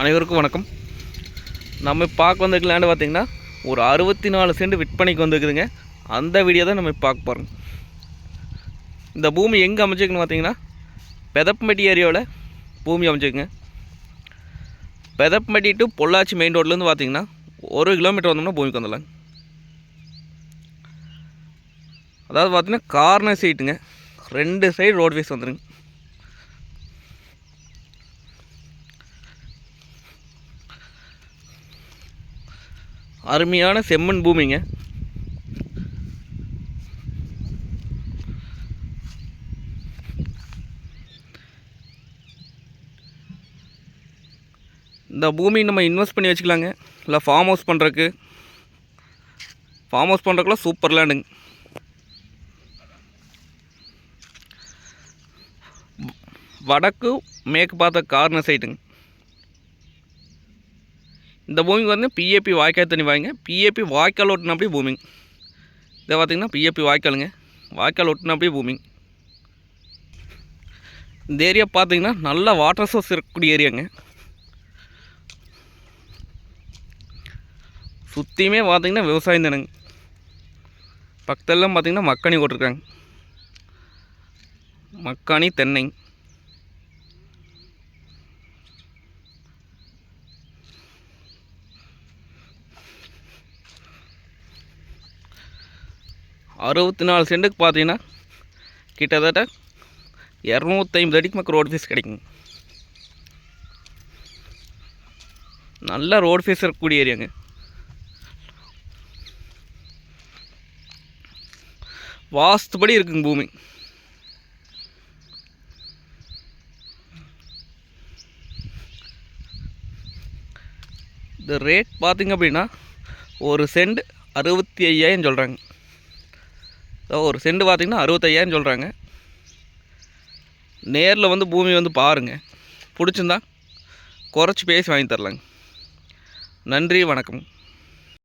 அனைவருக்கும் வணக்கம். நம்ம பார்க்க வந்திருக்க லேண்டு பார்த்திங்கன்னா ஒரு அறுபத்தி நாலு சென்ட் விற்பனைக்கு வந்துருக்குதுங்க. அந்த வீடியோ தான் நம்ம பார்க்க போகிறோம் இந்த பூமி எங்கே அமைச்சிருக்குன்னு பார்த்தீங்கன்னா பெதப்பம்பட்டி ஏரியாவில் பூமி அமைச்சிருக்குங்க பெதப்பம்பட்டி டு பொள்ளாச்சி மெயின் ரோட்லேருந்து பார்த்தீங்கன்னா ஒரு கிலோமீட்டர் வந்தோம்னா பூமிக்கு வந்துடலாம் அதாவது பார்த்தீங்கன்னா கார்னர் சீட்டுங்க ரெண்டு சைடு ரோட் வந்துடுங்க அருமையான செம்மண் பூமிங்க. இந்த பூமி நம்ம இன்வெஸ்ட் பண்ணி வச்சுக்கலாங்க. இல்லை ஃபார்ம் ஹவுஸ் பண்ணுறக்கு ஃபார்ம் ஹவுஸ் பண்ணுறக்குலாம் சூப்பர் லேண்டுங்க வடக்கு மேற்கு பார்த்த கார்னர் சைட்டுங்க இந்த பூமிக்கு வந்து பிஏபி வாய்க்கால் தண்ணி வாங்க. பிஏபி வாய்க்கால் அப்படியே பூமிங் இதை பார்த்திங்கன்னா பிஏபி வாய்க்காலுங்க. வாய்க்கால் ஒட்டினா அப்படியே பூமிங் இந்த ஏரியா பார்த்திங்கன்னா நல்ல வாட்டர் சோர்ஸ் இருக்கக்கூடிய ஏரியாங்க சுற்றியுமே பார்த்திங்கன்னா விவசாயம் தானுங்க. பக்கத்தெல்லாம் பார்த்தீங்கன்னா மக்காணி போட்டிருக்காங்க. மக்காணி தென்னை. அறுபத்தி நாலு சென்ட்டுக்கு பார்த்தீங்கன்னா கிட்டத்தட்ட இரநூத்தைம்பது அடிக்கு மக்கள் ரோடு ஃபீஸ் கிடைக்கும் நல்ல ரோடு ஃபீஸ் இருக்கக்கூடிய ஏரியாங்க வாஸ்துபடி இருக்குங்க பூமி. இந்த ரேட் பார்த்திங்க அப்படின்னா ஒரு சென்ட் அறுபத்தி ஐயாயிரம் சொல்கிறாங்க ஸோ ஒரு செண்டு பார்த்திங்கன்னா அறுபத்தையாயிரம் சொல்கிறாங்க நேரில் வந்து பூமி வந்து பாருங்கள் பிடிச்சிருந்தா குறைச்சி பேசி வாங்கி தரலாங்க. நன்றி வணக்கம்.